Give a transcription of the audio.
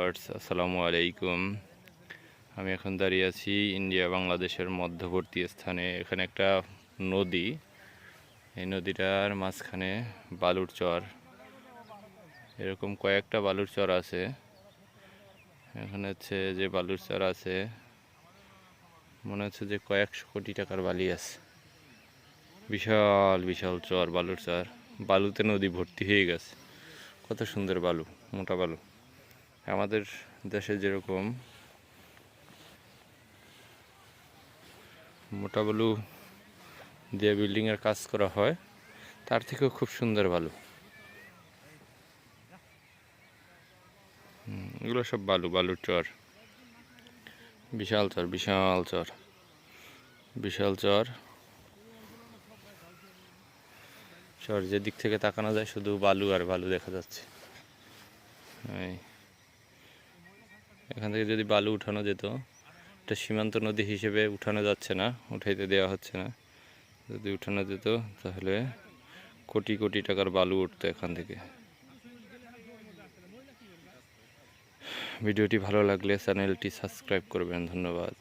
Viewers, আসসালামু আলাইকুম। আমি এখন দাঁড়িয়ে আছি ইন্ডিয়া বাংলাদেশের মধ্যবর্তী স্থানে। এখানে একটা নদী। এই নদীটার মাঝখানে বালুর চর। এরকম কয়েকটা বালুর চর আছে। এখানে হচ্ছে যে বালুর চর আছে, মনে হচ্ছে যে কয়েকশো কোটি টাকার বালি আছে। বিশাল বিশাল চর, বালুর চর। বালুতে নদী ভর্তি হয়ে গেছে। কত সুন্দর বালু, মোটা বালু। আমাদের দেশে যেরকম মোটা বালু দিয়ে বিল্ডিংয়ের কাজ করা হয়, তার থেকেও খুব সুন্দর বালু। এগুলো সব বালু, বালুর চর। বিশাল চর বিশাল চর। বিশাল চর। চর যেদিক থেকে তাকানো যায় শুধু বালু আর বালু দেখা যাচ্ছে। এখান থেকে যদি বালু উঠানো যেত, এটা সীমান্ত নদী হিসেবে উঠানো যাচ্ছে না, উঠাইতে দেওয়া হচ্ছে না। যদি উঠানো যেত, তাহলে কোটি কোটি টাকার বালু উঠতো এখান থেকে। ভিডিওটি ভালো লাগলে চ্যানেলটি সাবস্ক্রাইব করবেন, ধন্যবাদ।